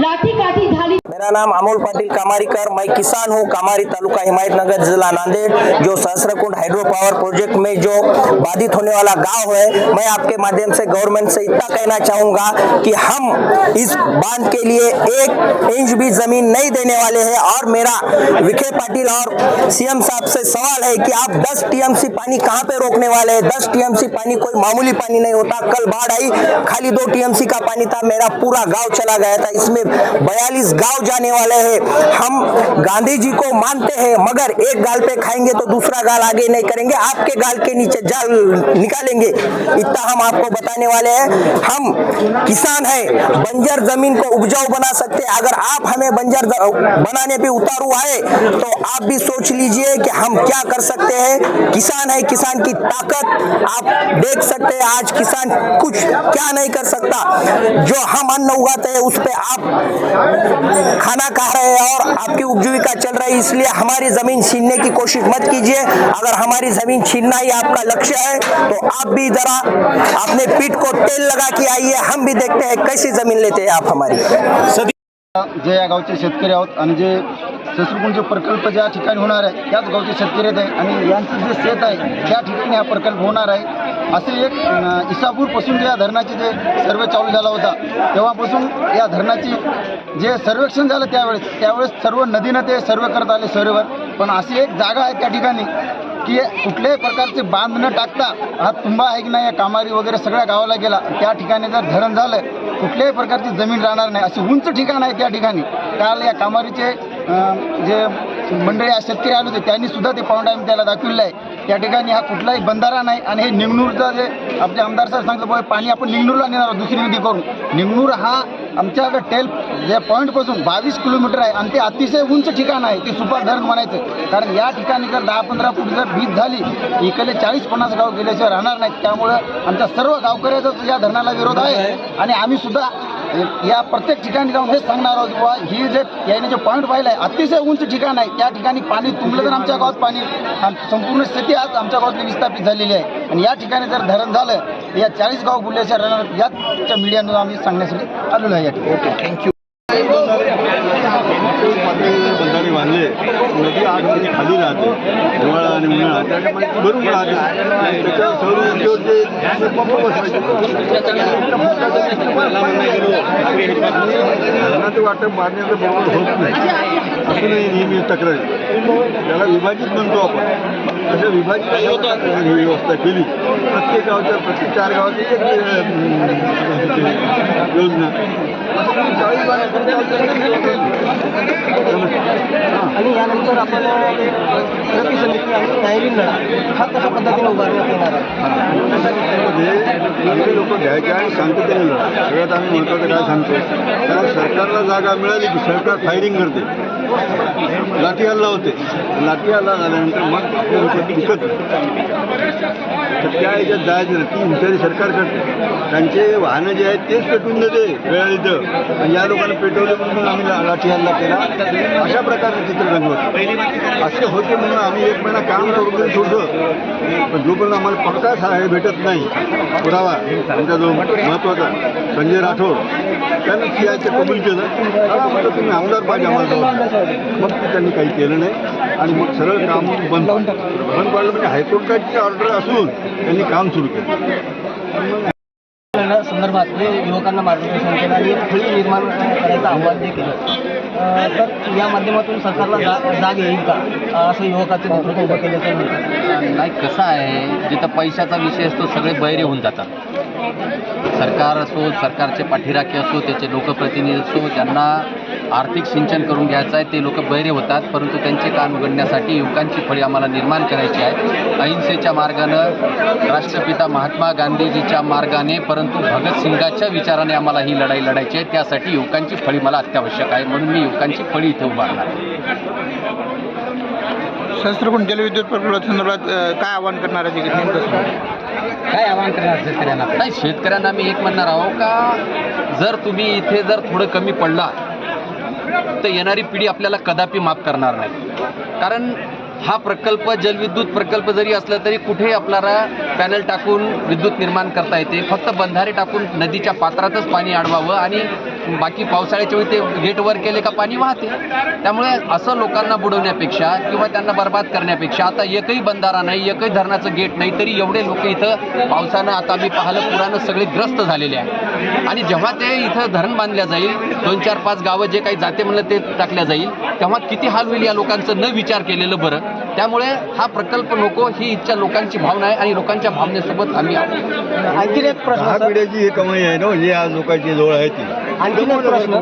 लाठी काठी झाली. मेरा नाम अमोल पाटिल कामारीकर, मैं किसान हूँ, कामारी तालुका हिमायतनगर जिला नांदेड़, जो सहस्रकुंड हाइड्रो पावर प्रोजेक्ट में जो बाधित होने वाला गाँव है, मैं आपके माध्यम से गवर्नमेंट से इतना कहना चाहूँगा कि हम इस बाँध के लिए एक इंच भी ज़मीन नहीं देने वाले हैं। और मेरा विखे पाटिल और सीएम साहब से सवाल है कि आप 10 टीएमसी पानी कहाँ पे रोकने वाले हैं? 10 टीएमसी पानी कोई मामूली पानी नहीं होता। कल बाढ़ आई, खाली दो टीएमसी का पानी था, मेरा पूरा गाँव चला गया था। इसमें बयालीस गाँव जाने वाले हैं। हम गांधी जी को मानते हैं, मगर एक गाल पे खाएँगे तो दूसरा गाल आगे नहीं करेंगे। आपके गाल के नीचे जाल निकालेंगे। इतना हम आपको बताने वाले हैं। हम किसान हैं, बंजर ज़मीन को उपजाऊ बना सकते हैं। अगर आप हमें बंजर बनाने पे उतारू आए तो आप भी सोच लीजिए कि हम क्या कर सकते हैं। किसान है, किसान की ताकत आप देख सकते हैं। आज किसान कुछ क्या नहीं कर सकता। जो हम अन्न उगाते हैं, उस पर आप खाना खा रहे हैं और आपकी उपजीविका चल रही है, इसलिए हमारी ज़मीन छीनने की कोशिश मत कीजिए। अगर हमारी ज़मीन छीनना ही आपका लक्ष्य है तो आप भी जरा अपने पीठ को तेल लगा के आइए। हम भी देखते हैं कैसी ज़मीन लेते हैं आप हमारी। जे या गावचे शेतकरी आहोत आणि जे शस्त्रकुंड जो प्रकल्प ज्या ठिकाणी होणार आहे, त्याच गावचे शेतकरी आहेत जे शेत आहे, त्या हा प्रकल्प होणार आहे. असे एक इसापूरपासून जे या धरणाचे जे सर्वे चालू झाला होता तेव्हापासून या धरणाची जे सर्वेक्षण झालं त्यावेळेस त्यावेळेस सर्व नदीनं ते सर्वे करत आले सर्वेवर पण अशी एक जागा आहे त्या ठिकाणी की कुठल्याही प्रकारचे बांध न टाकता हा तुंबा आहे की नाही या कामारी वगैरे सगळ्या गावाला गेला त्या ठिकाणी जर धरण झालं कुठल्याही प्रकारची जमीन राहणार नाही. असे उंच ठिकाण आहे त्या ठिकाणी. काल या कामारीचे जे मंडळी शेतकरी आले होते. त्यांनी सुद्धा ते पाऊंड आम्ही त्याला दाखविलं आहे. त्या ठिकाणी हा कुठलाही बंधारा नाही आणि हे निंगनूरचा जे आपले आमदार साहेब सांगितलं पाणी आपण निंगनूरला नेणार आहोत दुसरी नदी करून. निंगनूर हा आमच्या टेल जे पॉईंटपासून बावीस किलोमीटर आहे आणि ते अतिशय उंच ठिकाण आहे. ते सुपर धरण म्हणायचं. कारण या ठिकाणी जर दहा पंधरा फूट जर भीत झाली इकडे चाळीस पन्नास गाव गेल्याशिवाय राहणार नाहीत. त्यामुळं आमच्या सर्व गावकऱ्याचा या धरणाला विरोध आहे. आणि आम्ही सुद्धा या प्रत्येक ठिकाणी जाऊन हेच सांगणार आहोत बुवा ही जे याने जे पॉईंट पाहिलं आहे अतिशय उंच ठिकाण आहे. त्या ठिकाणी पाणी तुंबलं तर आमच्या गावात पाणी संपूर्ण स्थिती आज आमच्या गावातली विस्थापित झालेली आहे. आणि या ठिकाणी जर धरण झालं या चाळीस गाव बुलल्याच्या राहणार याच्या मीडियानं आम्ही सांगण्यासाठी आलेलो आहे या ठिकाणी. थँक्यू बंधारे बांधले नदी आठ महिने खाली राहते हिवाळा आणि उन्हाळा. त्याच्यामुळे भरून राहते त्याच्यावर सौर जे पंप बसवायचे वाटप बांधण्याचं बरोबर होत नाही. असूनही नेहमी तक्रार त्याला विभाजित म्हणतो आपण. अशा विभाजित ही व्यवस्था केली. प्रत्येक गावच्या प्रत्येक चार गावाची एक अं, योजना. असं आणि यानंतर आपण कृती समिती आणि न्यायालयीन लढा हा कशा पद्धतीने उभारण्यात येणार आहे? मध्ये आम्ही लोक घ्यायचे आणि शांततेने लढा सगळ्यात आम्ही महत्त्वाचं काय सांगतो कारण सरकारला जागा मिळाली की सरकार फायरिंग करते. लाठी हल्ला होते. लाठी हल्ला झाल्यानंतर मग आपले लोक टिकत तर त्या याच्यात जायचं नाही. ती हुशारी सरकार करते. त्यांचे वाहनं जे आहेत तेच पेटून देते वेळा इथं आणि या लोकांना पेटवले म्हणून आम्ही लाठी हल्ला केला. अशा प्रकारचं चित्र रंगवत. असे होते म्हणून आम्ही एक महिना काम करून सोडलं पण जोपर्यंत आम्हाला पक्का सहाय्य भेटत नाही पुरावा आमचा जो महत्त्वाचा संजय राठोड त्यांनी सीआयचं कबूल केलं. हा म्हटलं तुम्ही आमदार पाहिजे आम्हाला. मग त्यांनी काही केलं नाही. आणि मग सरळ काम बंद बंद पाडलं म्हणजे हायकोर्टाची ऑर्डर असून त्यांनी काम सुरू केलं. संदर्भात युवकांना मार्गदर्शन केलं आणि एक निर्माण करायचं आव्हान जे केलं. तर या माध्यमातून सरकारला जाग जाग येईल का? असं युवकाचं नेतृत्व उभं केल्याचं नाही कसं आहे जिथं पैशाचा विषय असतो सगळे बैरे होऊन जातात. सरकार असो सरकारचे पाठीराखे असो त्याचे लोकप्रतिनिधी असो ज्यांना आर्थिक सिंचन करून घ्यायचं आहे ते लोक बैरे होतात. परंतु त्यांचे कान उघडण्यासाठी युवकांची फळी आम्हाला निर्माण करायची आहे. अहिंसेच्या मार्गानं राष्ट्रपिता महात्मा गांधीजीच्या मार्गाने परंतु भगतसिंगाच्या विचाराने आम्हाला ही लढाई लढायची आहे. त्यासाठी युवकांची फळी मला अत्यावश्यक आहे. म्हणून मी युवकांची फळी इथे उभारणार आहे जलविद्युत प्रकल्पासंदर्भात काय आवाहन करणार आहे काय आवाहन करणार शेतकऱ्यांना? नाही शेतकऱ्यांना मी एक म्हणणार आहो का जर तुम्ही इथे जर थोडं कमी पडला तर येणारी पिढी आपल्याला कदापि माफ करणार नाही. कारण हा प्रकल्प जलविद्युत प्रकल्प जरी असला तरी कुठेही आपल्याला पॅनल टाकून विद्युत निर्माण करता येते. फक्त बंधारे टाकून नदीच्या पात्रातच पाणी अडवावं आणि बाकी पावसाळ्याच्या वेळी ते गेट वर केले का पाणी वाहते. त्यामुळे असं लोकांना बुडवण्यापेक्षा किंवा त्यांना बर्बाद करण्यापेक्षा आता एकही बंधारा नाही एकही धरणाचं गेट नाही तरी एवढे लोक इथं पावसानं आता आम्ही पाहिलं पुरानं सगळे ग्रस्त झालेले आहे आणि जेव्हा ते इथं धरण बांधल्या जाईल दोन चार पाच गावं जे काही जाते म्हणलं ते टाकल्या जाईल तेव्हा किती हाल होईल या लोकांचं? न विचार केलेलं बरं. त्यामुळे हा प्रकल्प नको ही इच्छा लोकांची भावना आहे आणि लोकांच्या भावनेसोबत आम्ही आहोत. आणखीन एक प्रश्न. पिढ्याची ही कमाई आहे ना जी आज लोकांची जवळ आहे ती. आणखीन एक प्रश्न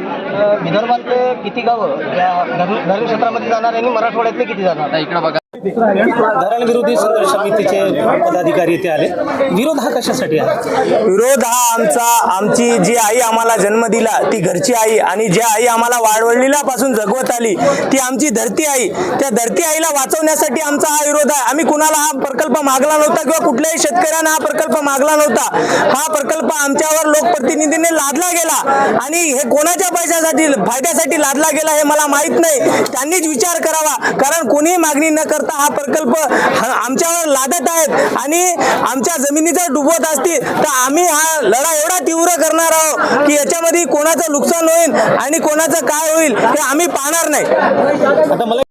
विदर्भातले किती गावं या धरण क्षेत्रामध्ये जाणार आहे आणि मराठवाड्यातले किती जाणार? आता इकडं बघा. धरण विरोधी संघर्ष समितीचे पदाधिकारी इथे आले. विरोध हा कशासाठी आहे विरोध हा आमचा आमची जी आई आम्हाला जन्म दिला ती घरची आई आणि ज्या आई आम्हाला वाढवडीलापासून जगवत आली ती आमची धरती आई. त्या धरती आईला वाचवण्यासाठी आमचा हा विरोध आहे. आम्ही कुणाला हा प्रकल्प मागला नव्हता किंवा कुठल्याही शेतकऱ्यांना हा प्रकल्प मागला नव्हता. हा प्रकल्प आमच्यावर लोकप्रतिनिधीने लादला गेला आणि हे कोणाच्या पैशासाठी फायद्यासाठी लादला गेला हे मला माहीत नाही. त्यांनीच विचार करावा. कारण कोणीही मागणी न कर करता हा प्रकल्प आमच्यावर लादत आहेत. आणि आमच्या जमिनी जर डुबवत असतील तर आम्ही हा लढा एवढा तीव्र करणार आहोत की याच्यामध्ये कोणाचं नुकसान होईल आणि कोणाचं काय होईल हे आम्ही पाहणार नाही.